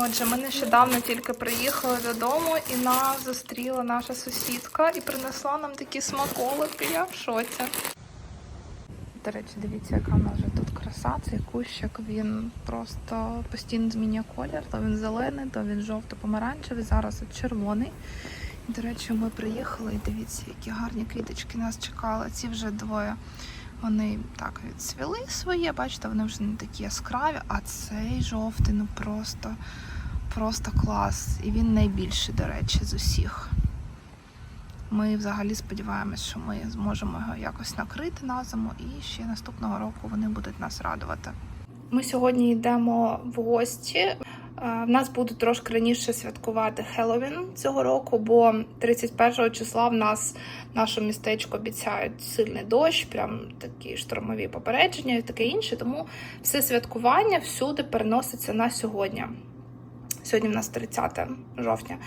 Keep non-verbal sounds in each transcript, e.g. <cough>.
Отже, ми нещодавно тільки приїхали додому і нас зустріла наша сусідка і принесла нам такі смаколики. Я в шоці. До речі, дивіться, яка в нас вже тут краса. Цей кущик він просто постійно змінює колір. То він зелений, то він жовто-помаранчевий, зараз червоний. І, до речі, ми приїхали і дивіться, які гарні квіточки нас чекали. Ці вже двоє. Вони так відцвіли своє, бачите, вони вже не такі яскраві, а цей жовтий, ну просто, просто клас. І він найбільший, до речі, з усіх. Ми взагалі сподіваємось, що ми зможемо його якось накрити на зиму, і ще наступного року вони будуть нас радувати. Ми сьогодні йдемо в гості. В нас будуть трошки раніше святкувати Хеллоуін цього року, бо 31 числа в нас наше містечко обіцяють сильний дощ, прям такі штормові попередження і таке інше. Тому все святкування всюди переноситься на сьогодні. Сьогодні в нас 30 жовтня.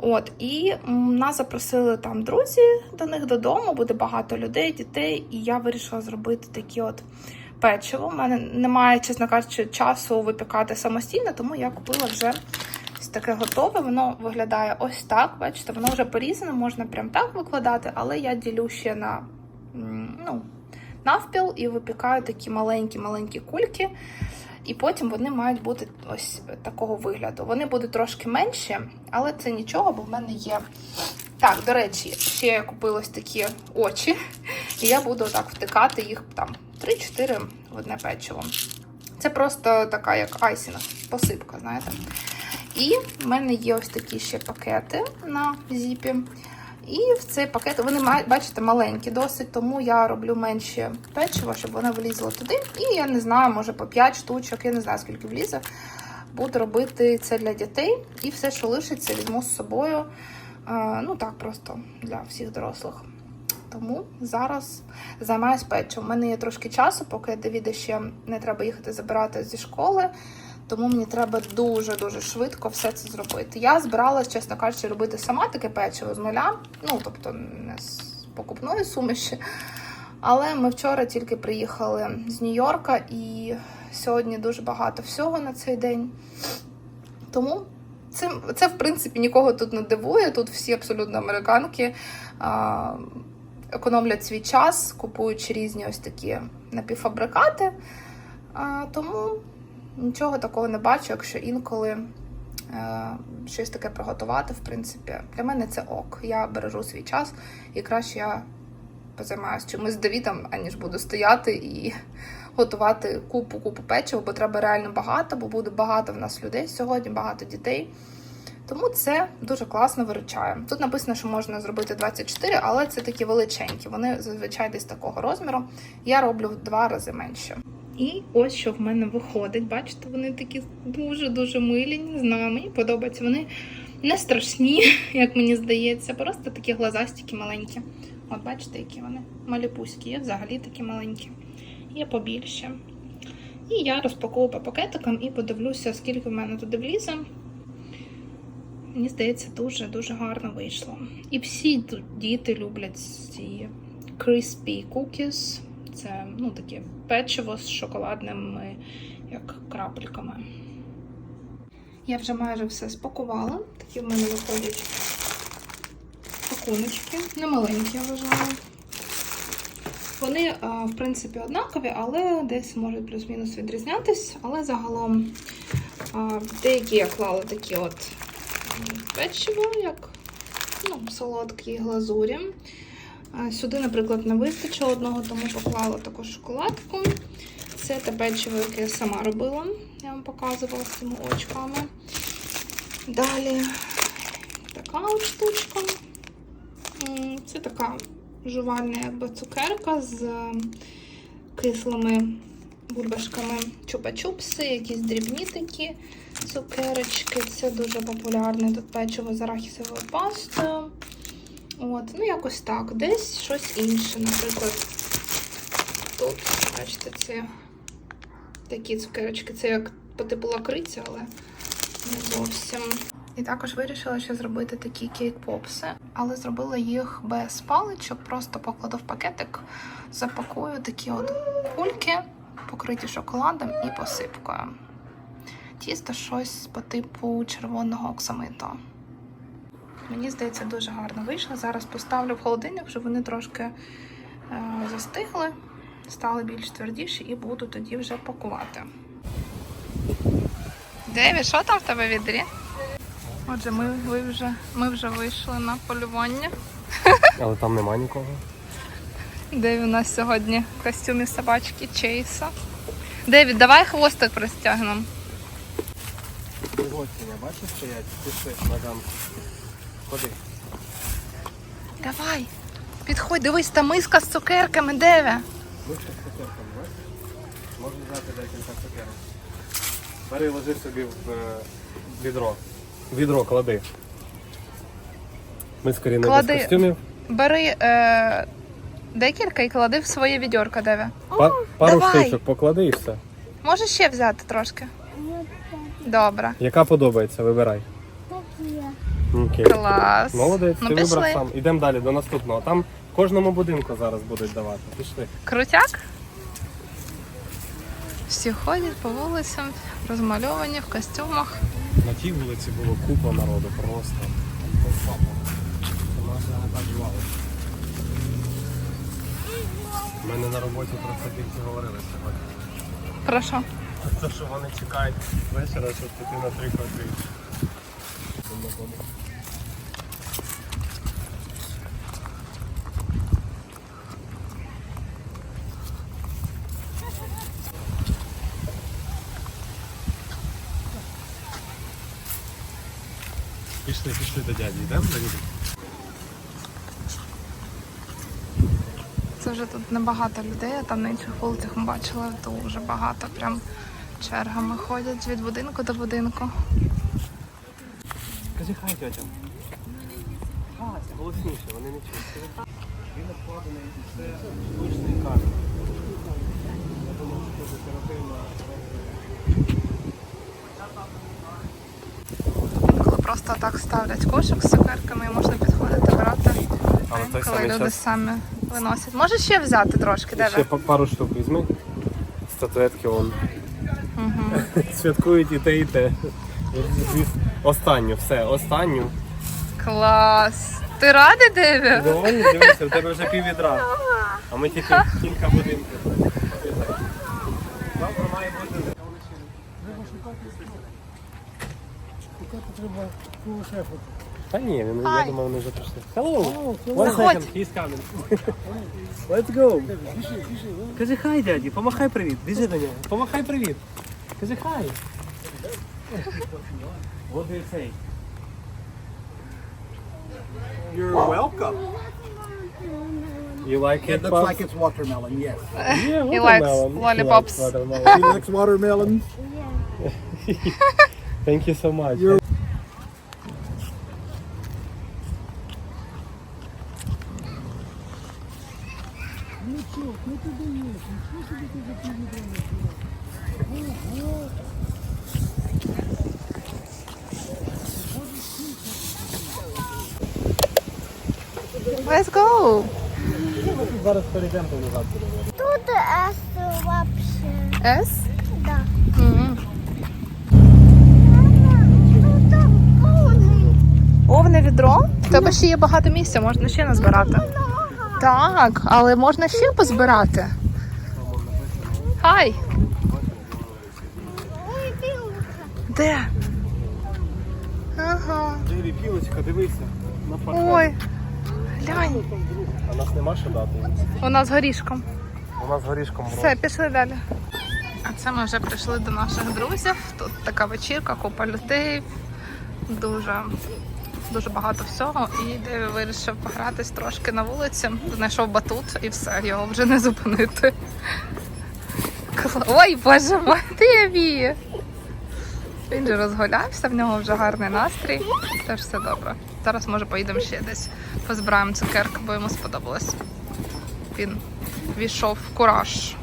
От, і нас запросили там друзі до них додому, буде багато людей, дітей, і я вирішила зробити такі от печиво. У мене немає, чесно кажучи, часу випікати самостійно, тому я купила вже ось таке готове. Воно виглядає ось так. Бачите, воно вже порізане, можна прям так викладати, але я ділю ще на ну, навпіл і випікаю такі маленькі-маленькі кульки. І потім вони мають бути ось такого вигляду. Вони будуть трошки менші, але це нічого, бо в мене є. Так, до речі, ще я купила ось такі очі, і я буду так втикати їх там 3-4 в одне печиво. Це просто така, як айсінг, посипка, знаєте. І в мене є ось такі ще пакети на зіпі. І в цей пакет вони бачите, маленькі досить, тому я роблю менше печиво, щоб воно влізло туди. І я не знаю, може по 5 штучок, я не знаю, скільки влізе. Буду робити це для дітей. І все, що лишиться, візьму з собою. Е, Ну так, просто для всіх дорослих. Тому зараз займаюся печивом. У мене є трошки часу, поки Давіда ще не треба їхати забирати зі школи. Тому мені треба дуже-дуже швидко все це зробити. Я збиралась, чесно кажучи, робити сама таке печиво з нуля, ну тобто не з покупної суміші. Але ми вчора тільки приїхали з Нью-Йорка і сьогодні дуже багато всього на цей день. Тому це, це в принципі, нікого тут не дивує. Тут всі абсолютно американки а, економлять свій час, купуючи різні ось такі напівфабрикати. Тому нічого такого не бачу, якщо інколи е, щось таке приготувати, в принципі, для мене це ок. Я бережу свій час і краще я позаймаюся чимось з Давідом, аніж буду стояти і <laughs> готувати купу-купу печива, бо треба реально багато, бо буде багато в нас людей сьогодні, багато дітей. Тому це дуже класно виручає. Тут написано, що можна зробити 24, але це такі величенькі. Вони зазвичай десь такого розміру. Я роблю в два рази менше. І ось що в мене виходить. Бачите, вони такі дуже-дуже милі. Не знаю, мені подобається. Вони не страшні, <laughs> як мені здається, просто такі глазастики маленькі. От бачите, які вони маліпуські, є взагалі такі маленькі. Є побільше. І я розпаковую по пакетикам і подивлюся, скільки в мене туди влізе. Мені здається, дуже-дуже гарно вийшло. І всі діти люблять ці crispy cookies. Це ну, таке печиво з шоколадними як крапельками. Я вже майже все спакувала. Такі в мене виходять пакуночки. Не маленькі, я вважаю. Вони, в принципі, однакові, але десь можуть плюс-мінус відрізнятись. Але загалом деякі я клала такі от печиво, як ну, солодкі глазурі. Сюди, наприклад, не вистачило одного, тому поклала таку шоколадку. Це те печиво, яке я сама робила. Я вам показувала з цими очками. Далі така штучка. Це така жувальна якби цукерка з кислими бульбашками чупа-чупси, якісь дрібні такі цукерочки. Це дуже популярне тут печиво з арахісовою пастою. От, ну якось так. Десь щось інше. Наприклад, тут, бачите, це такі цукерочки. Це як по типу лакриця, але не зовсім. І також вирішила ще зробити такі кейк-попси, але зробила їх без паличок, просто покладу в пакетик, запакую такі от кульки, покриті шоколадом і посипкою. Тісто щось по типу червоного оксамиту. Мені здається, дуже гарно вийшло. Зараз поставлю в холодильник, щоб вони трошки е, застигли, стали більш твердіші і буду тоді вже пакувати. Деві, що там в тебе відрі? Отже, ми, ви вже, ми вже вийшли на полювання. <laughs> Але там нема нікого. Деві у нас сьогодні в костюмі собачки Чейса. Девід, давай хвостик розтягнемо. Пригостення, бачиш, стоять? Пішли ганку. Ходи. Давай. Підходь, дивись, та миска з цукерками, Деві. Ми ще з цукерками, бачиш? Можеш взяти декілька цукерок. Бери, ложи собі в е, відро. Відро клади. Ми скоріше без Клади. костюмів. Бери е, декілька і клади в своє відьорко, Деві. Па- пару давай. штучок поклади і все. Можеш ще взяти трошки? Добре. Яка подобається, вибирай. Окей. Клас. Молодець, ну, ти пішли. вибрав сам. Ідемо далі до наступного. Там кожному будинку зараз будуть давати. Пішли. Крутяк. Всі ходять по вулицям, розмальовані в костюмах. На тій вулиці було купа народу, просто. У мене на роботі про це тільки говорили сьогодні. Про що? Те, що вони чекають вечора, щоб піти на три квартири. Пішли, пішли до дяді, йдемо до вже тут небагато людей, а там на інших вулицях ми бачили дуже багато. Прям чергами ходять від будинку до будинку. Кажи хай тьотям. Хай, голосніше, вони не чують. Він обкладений це штучний камінь. Я думаю, що це декоративна. Інколи просто так ставлять кошик з цукерками і можна підходити брати. Коли люди самі виносять. Може ще взяти трошки, де ще ви? па- пару штук візьми. Статуетки вон. Угу. <laughs> Святкують і те, і те. Останню, все, останню. Клас! Ти радий, Деві? Доволі, дивися, у тебе вже пів відра. А ми тільки кілька будинків. Завтра має бути. Та ні, він, я Hi. думав, вони вже прийшли. Hello! One Заходь. second, he's coming. Let's go. Кажи хай, дяді, помахай привіт. Біжи до нього. Помахай привіт. Кажи хай. What do you say? You're welcome. You like It it, looks Pops? like it's watermelon, yes. Yeah, He likes watermelon. He lollipops. likes watermelon. He likes watermelon. Thank you so much. You're- Let's go! Зараз перейдемо назад. Тут С вообще. S? Да. Мама, тут повний. Повне відро? В тебе ще є багато місця, можна ще назбирати. Так, але можна ще позбирати. Хай! Де? Ага. Джері, пілочка, дивися. На паркан. Ой. Глянь. А нас нема що дати. У нас з горішком. У нас горішком Все, пішли далі. А це ми вже прийшли до наших друзів. Тут така вечірка, купа людей, дуже, дуже багато всього. І вирішив погратись трошки на вулиці. Знайшов батут і все, його вже не зупинити. Ой, боже мой, Деві! Він же розгулявся, в нього вже гарний настрій. Теж все добре. Зараз може поїдемо ще десь позбираємо цукерки, бо йому сподобалось. Він війшов в кураж.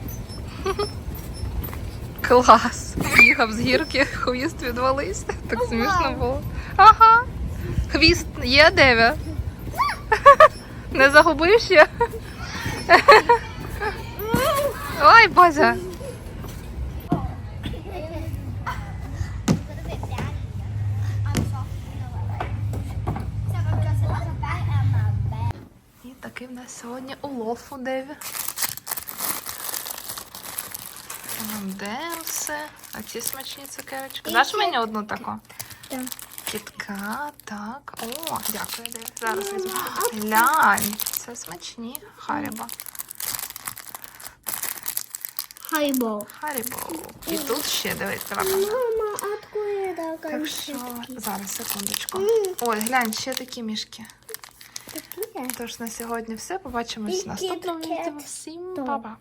Клас! Їхав з гірки, хвіст відвалився. Так смішно було. Ага. Хвіст є, Девя? Не загубив ще? Ой, боже. І такий в нас сьогодні улов у Деві. Демси, а ці смачні цукерочки. Знаєш мені одну таку? Так. Кітка, так. О, дякую. Зараз візьму. Глянь, це смачні. Харібо. Хайбол. Харібо. І тут ще дивись, давай. Мама, откуда Так що, зараз, секундочку. Ой, глянь, ще такі мішки. Тож на сьогодні все. Побачимось в наступному відео. Всім па-па.